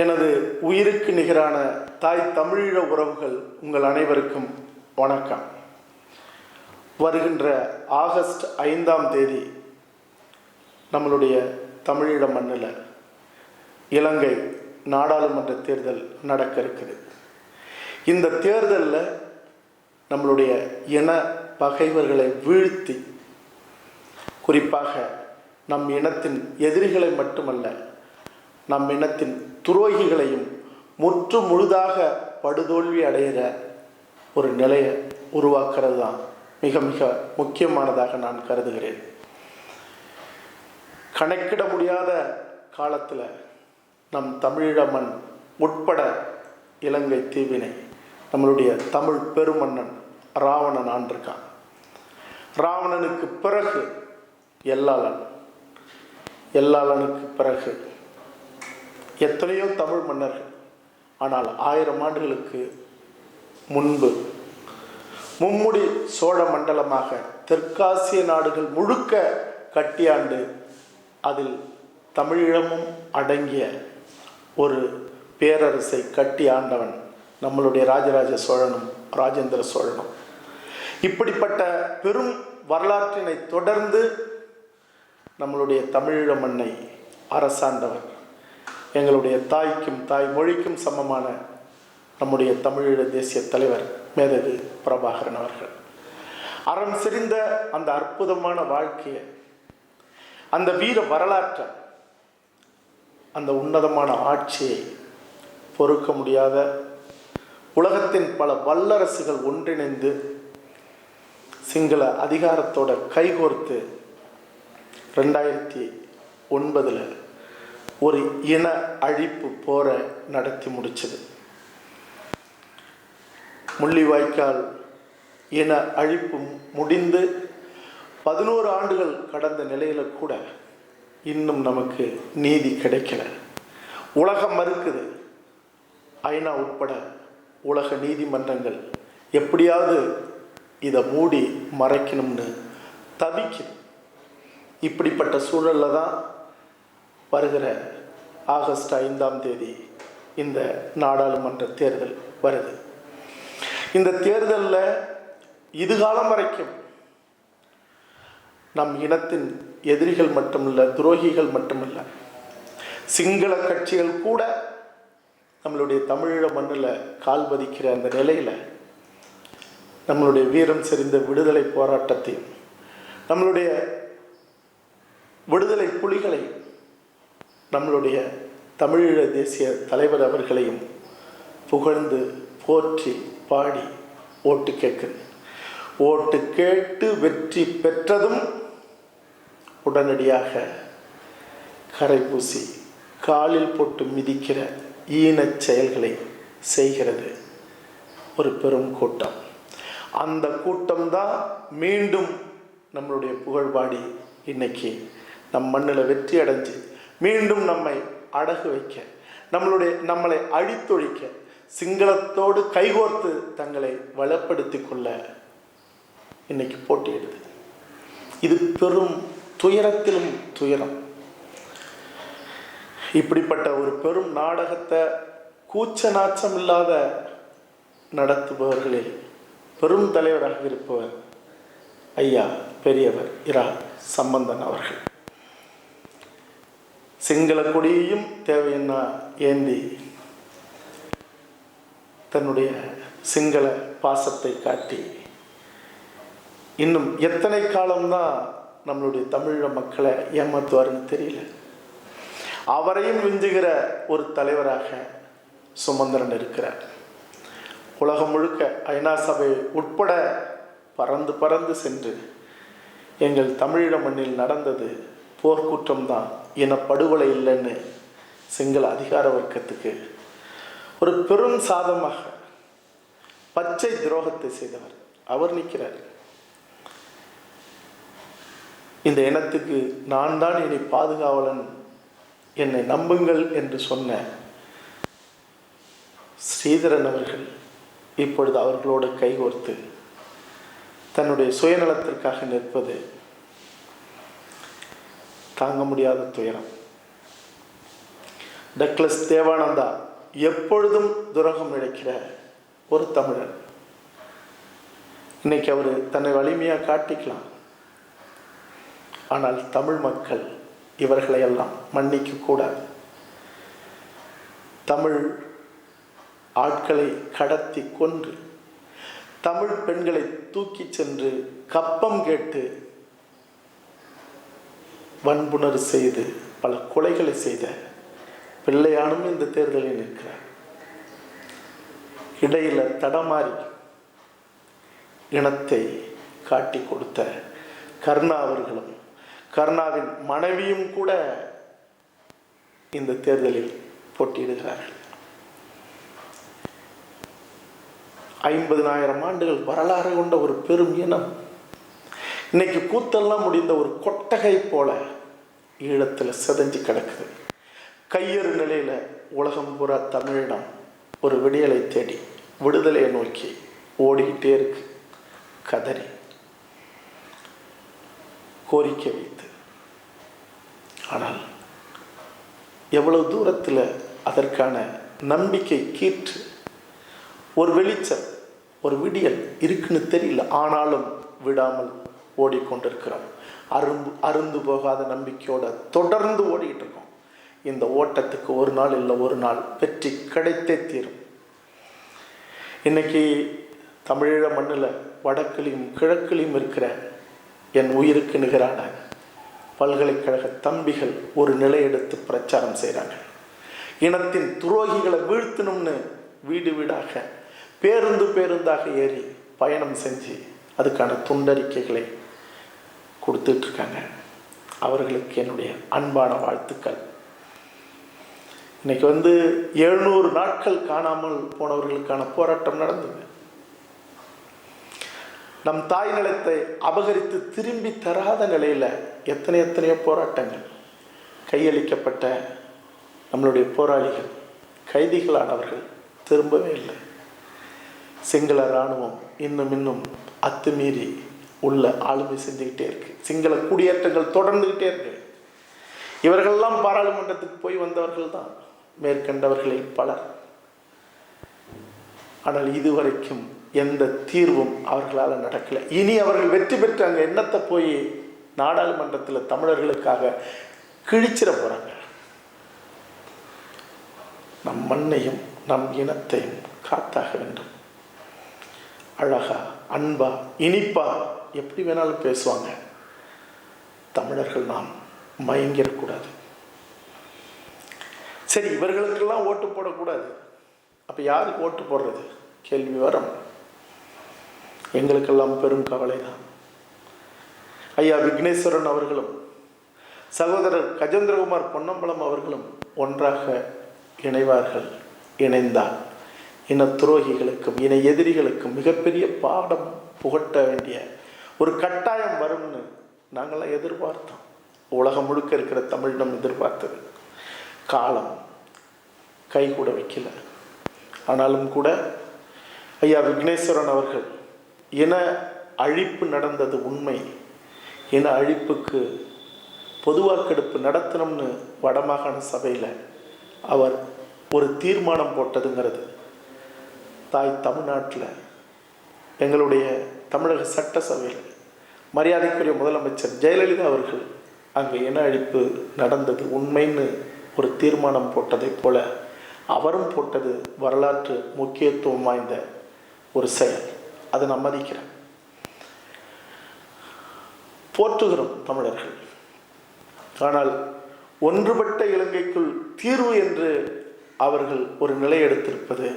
எனது உயிருக்கு நிகரான தாய் தமிழீழ உறவுகள் உங்கள் அனைவருக்கும் வணக்கம். வருகின்ற ஆகஸ்ட் ஐந்தாம் தேதி நம்மளுடைய தமிழீழ மண்ணில் இலங்கை நாடாளுமன்ற தேர்தல் நடக்க இருக்குது. இந்த தேர்தலில் நம்மளுடைய இன பகைவர்களை வீழ்த்தி குறிப்பாக நம் இனத்தின் எதிரிகளை மட்டுமல்ல நம் இனத்தின் துரோகிகளையும் முற்று முழுதாக படுதோல்வி அடைகிற ஒரு நிலையை உருவாக்குறது தான் மிக மிக முக்கியமானதாக நான் கருதுகிறேன். கணக்கிட முடியாத காலத்தில் நம் தமிழீழ மண் உட்பட இலங்கை தீவினை நம்மளுடைய தமிழ் பெருமன்னன் ராவணன் ஆண்டிருக்கான். ராவணனுக்கு பிறகு எல்லாளன் எல்லாளனுக்கு பிறகு எத்தனையோ தமிழ் மன்னர்கள். ஆனால் ஆயிரம் ஆண்டுகளுக்கு முன்பு மும்முடி சோழ மண்டலமாக தெற்காசிய நாடுகள் முழுக்க கட்டியாண்டு அதில் தமிழீழமும் அடங்கிய ஒரு பேரரசை கட்டி ஆண்டவன் நம்மளுடைய ராஜராஜ சோழனும் ராஜேந்திர சோழனும். இப்படிப்பட்ட பெரும் வரலாற்றினை தொடர்ந்து நம்மளுடைய தமிழீழ மண்ணை அரசாண்டவர் எங்களுடைய தாய்க்கும் தாய் மொழிக்கும் சமமான நம்முடைய தமிழீழ தேசிய தலைவர் மேதகு பிரபாகரன் அவர்கள். அறம் சிரிந்த அந்த அற்புதமான வாழ்க்கையை அந்த வீர வரலாற்றை அந்த உன்னதமான ஆட்சியை பொறுக்க முடியாத உலகத்தின் பல வல்லரசுகள் ஒன்றிணைந்து சிங்கள அதிகாரத்தோட கைகோர்த்து ரெண்டாயிரத்தி ஒன்பதில் ஒரு இன அழிப்பு போரை நடத்தி முடிச்சது. முள்ளிவாய்க்கால் இன அழிப்பு முடிந்து பதினோரு ஆண்டுகள் கடந்த நிலையில் கூட இன்னும் நமக்கு நீதி கிடைக்கல. உலகம் மறுக்குது. ஐநா உட்பட உலக நீதிமன்றங்கள் எப்படியாவது இதை மூடி மறைக்கணும்னு தவிக்குது. இப்படிப்பட்ட சூழலில் தான் வருகிற ஆகஸ்ட் ஐந்தாம் தேதி இந்த நாடாளுமன்ற தேர்தல் வருது. இந்த தேர்தலில் இதுகாலம் வரைக்கும் நம் இனத்தின் எதிரிகள் மட்டுமல்ல துரோகிகள் மட்டுமல்ல சிங்கள கட்சிகள் கூட நம்மளுடைய தமிழீழ மண்ணில் கால் பதிக்கிற அந்த நிலையில் நம்மளுடைய வீரம் செறிந்த விடுதலை போராட்டத்தையும் நம்மளுடைய விடுதலை புலிகளை நம்மளுடைய தமிழீழ தேசிய தலைவர் அவர்களையும் புகழ்ந்து போற்றி பாடி ஓட்டு கேட்குது ஓட்டு கேட்டு வெற்றி பெற்றதும் உடனடியாக கரை பூசி காலில் போட்டு மிதிக்கிற ஈனச் செயல்களை செய்கிறது ஒரு பெரும் கூட்டம். அந்த கூட்டம்தான் மீண்டும் நம்மளுடைய புகழ்பாடி இன்னைக்கு நம் மண்ணில் வெற்றி அடைஞ்சு மீண்டும் நம்மை அடகு வைக்க நம்மளுடைய நம்மளை அழித்தொழிக்க சிங்களத்தோடு கைகோர்த்து தங்களை வளப்படுத்தி கொள்ள இன்னைக்கு போட்டியிடுது இது பெரும் துயரத்திலும் துயரம். இப்படிப்பட்ட ஒரு பெரும் நாடகத்தை கூச்ச நாச்சம் இல்லாத நடத்துபவர்களில் பெரும் தலைவராக இருப்பவர் ஐயா பெரியவர் இரா சம்பந்தன் அவர்கள். சிங்கள கொடியையும் தேவைன்னா ஏந்தி தன்னுடைய சிங்கள பாசத்தை காட்டி. இன்னும் எத்தனை காலம்தான் நம்மளுடைய தமிழ மக்களை ஏமாத்துவாருன்னு தெரியல. அவரையும் விஞ்சுகிற ஒரு தலைவராக சுமந்திரன் இருக்கிறார். உலகம் முழுக்க ஐநா சபை உட்பட பறந்து பறந்து சென்று எங்கள் தமிழீழ மண்ணில் நடந்தது போர்க்குற்றம்தான். இனப்படுகொலை இல்லைன்னு சிங்கள அதிகார வர்க்கத்துக்கு ஒரு பெரும் சாதமாக பச்சை துரோகத்தை செய்தவர். அவர் நிற்கிறார். இந்த இனத்துக்கு நான் தான் இனி பாதுகாவலன். என்னை நம்புங்கள் என்று சொன்ன ஸ்ரீதரன் அவர்கள் இப்பொழுது அவர்களோடு கைகோர்த்து தன்னுடைய சுயநலத்திற்காக நிற்பது தாங்க முடியாத துயரம். டக்ளஸ் தேவானந்தா எப்பொழுதும் துரகம் இழைக்கிற ஒரு தமிழன் இன்னைக்கு அவர் தன்னை வலிமையாக காட்டிக்கலாம். ஆனால் தமிழ் மக்கள் இவர்களை எல்லாம் மன்னிக்க கூடாது. தமிழ் ஆட்களை கடத்தி கொன்று தமிழ் பெண்களை தூக்கிச் சென்று கப்பம் கேட்டு வன்புணர் செய்து பல கொலைகளை செய்த பிள்ளையானும் இந்த தேர்தலில் நிற்கிறார். இடையில் தடமாறி இனத்தை காட்டி கொடுத்த கர்ணா அவர்களும் கர்ணாவின் மனைவியும் கூட இந்த தேர்தலில் போட்டியிடுகிறார்கள். ஐம்பதினாயிரம் ஆண்டுகள் வரலாறு கொண்ட ஒரு பெரும் இனம். இன்னைக்கு கூத்தெல்லாம் முடிந்த ஒரு கொட்டகை போல ஈழத்தில் செதஞ்சு கிடக்குது. கையறு நிலையில் உலகம் பூரா தமிழிடம் ஒரு விடியலை தேடி விடுதலையை நோக்கி ஓடிக்கிட்டே இருக்கு. கதறி கோரிக்கை வைத்து. ஆனால் எவ்வளவு தூரத்தில் அதற்கான நம்பிக்கை கீற்று ஒரு வெளிச்சம் ஒரு விடியல் இருக்குன்னு தெரியல. ஆனாலும் விடாமல் ஓடிக்கொண்டிருக்கிறோம். அரும்பு அருந்து போகாத நம்பிக்கையோட தொடர்ந்து ஓடிக்கிட்டு இருக்கோம். இந்த ஓட்டத்துக்கு ஒரு நாள் இல்லை ஒரு நாள் வெற்றி கிடைத்தே தீரும். இன்னைக்கு தமிழீழ மண்ணில் வடக்கிலையும் கிழக்கிலையும் இருக்கிற என் உயிருக்கு நிகரான பல்கலைக்கழக தம்பிகள் ஒரு நிலை எடுத்து பிரச்சாரம் செய்கிறாங்க இனத்தின் துரோகிகளை வீழ்த்தணும்னு வீடு வீடாக பேருந்து பேருந்தாக ஏறி பயணம் செஞ்சு அதுக்கான துண்டறிக்கைகளை கொடுத்துட்ருக்காங்க. அவர்களுக்கு என்னுடைய அன்பான வாழ்த்துக்கள். இன்னைக்கு வந்து எழுநூறு நாட்கள் காணாமல் போனவர்களுக்கான போராட்டம் நடந்தது. நம் தாய் நிலத்தை அபகரித்து திரும்பி தராத நிலையில் எத்தனை எத்தனையோ போராட்டங்கள். கையளிக்கப்பட்ட நம்மளுடைய போராளிகள் கைதிகளானவர்கள் திரும்பவே இல்லை. சிங்கள இராணுவம் இன்னும் இன்னும் அத்துமீறி உள்ள ஆளுமை செஞ்சுக்கிட்டே இருக்கு. சிங்கள குடியேற்றங்கள் தொடர்ந்துக்கிட்டே இருக்கு. இவர்கள்லாம் பாராளுமன்றத்துக்கு போய் வந்தவர்கள் தான். மேற்கண்டவர்களில் பலர். ஆனால் இதுவரைக்கும் எந்த தீர்வும் அவர்களால் நடக்கலை. இனி அவர்கள் வெற்றி பெற்று அங்கே என்னத்தை போய் நாடாளுமன்றத்தில் தமிழர்களுக்காக கிழிச்சிட போகிறாங்க நம் மண்ணையும் நம் இனத்தையும் காத்தாக வேண்டும். அழகா அன்பா இனிப்பா எப்படி வேணாலும் பேசுவாங்க? தமிழர்கள் நாம் மயங்கிடக்கூடாது. சரி இவர்களுக்கெல்லாம் ஓட்டு போடக்கூடாது. அப்போ யாருக்கு ஓட்டு போடுறது? கேள்வி வரும். எங்களுக்கெல்லாம் பெரும் கவலை தான் ஐயா விக்னேஸ்வரன் அவர்களும் சகோதரர் கஜேந்திரகுமார் பொன்னம்பலம் அவர்களும் ஒன்றாக இணைவார்கள் இணைந்தால் இன துரோகிகளுக்கும் இன எதிரிகளுக்கும் மிகப்பெரிய பாடம் புகட்ட வேண்டிய ஒரு கட்டாயம் வரும்னு நாங்களாம் எதிர்பார்த்தோம். உலகம் முழுக்க இருக்கிற தமிழிடம் எதிர்பார்த்தது. காலம் கை கூட வைக்கல. ஆனாலும் கூட ஐயா விக்னேஸ்வரன் அவர்கள் இன அழிப்பு நடந்தது உண்மை. இன அழிப்புக்கு பொது வாக்கெடுப்பு நடத்தணும்னு வடமாகாண சபையில் அவர் ஒரு தீர்மானம் போட்டதுங்கிறது தாய் தமிழ்நாட்டில் எங்களுடைய தமிழக சட்டசபையில் மரியாதைக்குரிய முதலமைச்சர் ஜெயலலிதா அவர்கள் அங்கே இன அழிப்பு நடந்தது உண்மைன்னு ஒரு தீர்மானம் போட்டதைப் போல அவரும் போட்டது வரலாற்று முக்கியத்துவம் வாய்ந்த ஒரு செயல். அதை நான் மதிக்கிறேன். போற்றுகிறோம் தமிழர்கள். ஆனால் ஒன்றுபட்ட இலங்கைக்குள் தீர்வு என்று அவர்கள் ஒரு நிலை எடுத்திருப்பது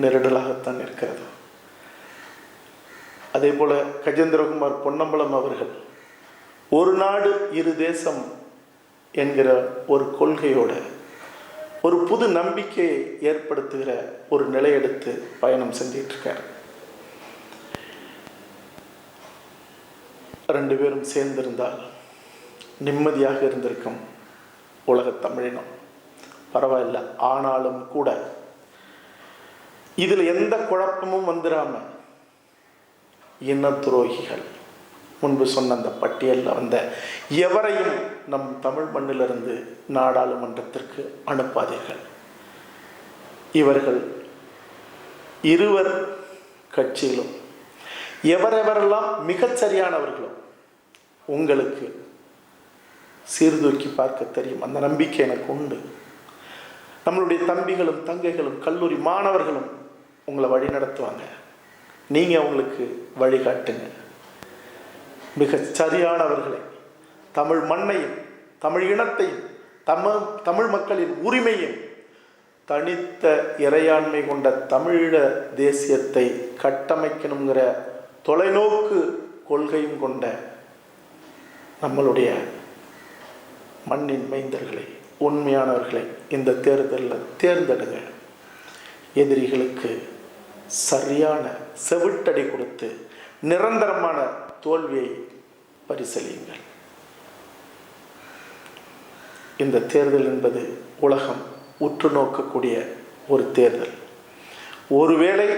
நெருடலாகத்தான் இருக்கிறது. அதே போல் கஜேந்திரகுமார் பொன்னம்பலம் அவர்கள் ஒரு நாடு இரு தேசம் என்கிற ஒரு கொள்கையோட ஒரு புது நம்பிக்கையை ஏற்படுத்துகிற ஒரு நிலை எடுத்து பயணம் செஞ்சிட்ருக்கார். ரெண்டு பேரும் சேர்ந்திருந்தால் நிம்மதியாக இருந்திருக்கும் உலகத் தமிழினம். பரவாயில்ல ஆனாலும் கூட இதில் எந்த குழப்பமும் வந்துடாமல் இன துரோகிகள் முன்பு சொன்ன அந்த பட்டியலில் வந்த எவரையும் நம் தமிழ் மண்ணிலிருந்து நாடாளுமன்றத்திற்கு அனுப்பாதீர்கள். இவர்கள் இருவர் கட்சியிலும் எவரெவரெல்லாம் மிகச் சரியானவர்களோ உங்களுக்கு சீர்தூக்கி பார்க்க தெரியும். அந்த நம்பிக்கை எனக்கு உண்டு. நம்மளுடைய தம்பிகளும் தங்கைகளும் கல்லூரி மாணவர்களும் உங்களை வழி நடத்துவாங்க நீங்கள் அவங்களுக்கு வழிகாட்டுங்க மிக சரியானவர்களை தமிழ் மண்ணையும் தமிழ் இனத்தையும் தமிழ் தமிழ் மக்களின் உரிமையும் தனித்த இறையாண்மை கொண்ட தமிழீழ தேசியத்தை கட்டமைக்கணுங்கிற தொலைநோக்கு கொள்கையும் கொண்ட நம்மளுடைய மண்ணின் மைந்தர்களை உண்மையானவர்களை இந்த தேர்தலில் தேர்ந்தெடுங்க. எதிரிகளுக்கு சரியான செவிட்டடி கொடுத்து நிரந்தரமான தோல்வியை பரிசலியுங்கள் இந்த தேர்தல் என்பது உலகம் உற்று நோக்கக்கூடிய ஒரு தேர்தல். ஒருவேளை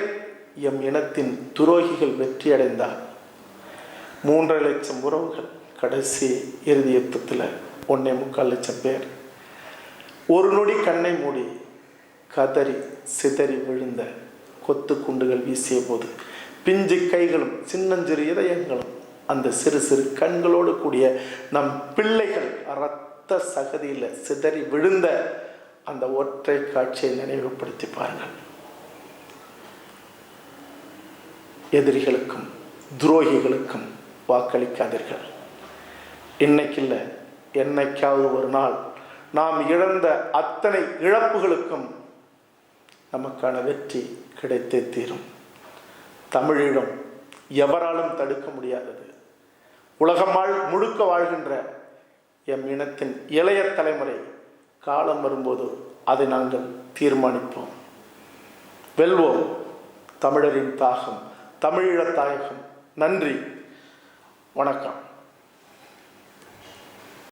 எம் இனத்தின் துரோகிகள் வெற்றியடைந்தால் மூன்றரை லட்சம் உறவுகள் கடைசி இறுதி யுத்தத்தில் ஒன்றே முக்கால் லட்சம் பேர். ஒரு நொடி கண்ணை மூடி கதறி சிதறி விழுந்த கொத்து குண்டுகள் வீசிய போது பிஞ்சு கைகளும் சின்னஞ்சிறு இதயங்களும் அந்த சிறு சிறு கண்களோடு கூடிய நம் பிள்ளைகள் இரத்த சகதியில் சிதறி விழுந்த அந்த ஒற்றை காட்சியை நினைவுபடுத்தி பாருங்கள். எதிரிகளுக்கும் துரோகிகளுக்கும் வாக்களிக்காதீர்கள். இன்னைக்கு இல்லை என்னைக்காவது ஒரு நாள் நாம் இழந்த அத்தனை இழப்புகளுக்கும் நமக்கான வெற்றி கிடைத்தே தீரும். தமிழீழம் எவராலும் தடுக்க முடியாதது. உலகம் வாழ் முழுக்க வாழ்கின்ற எம் இனத்தின் இளைய தலைமுறை காலம் வரும்போது அதை நாங்கள் தீர்மானிப்போம். வெல்வோம். தமிழரின் தாகம் தமிழீழ தாயகம். நன்றி. வணக்கம்.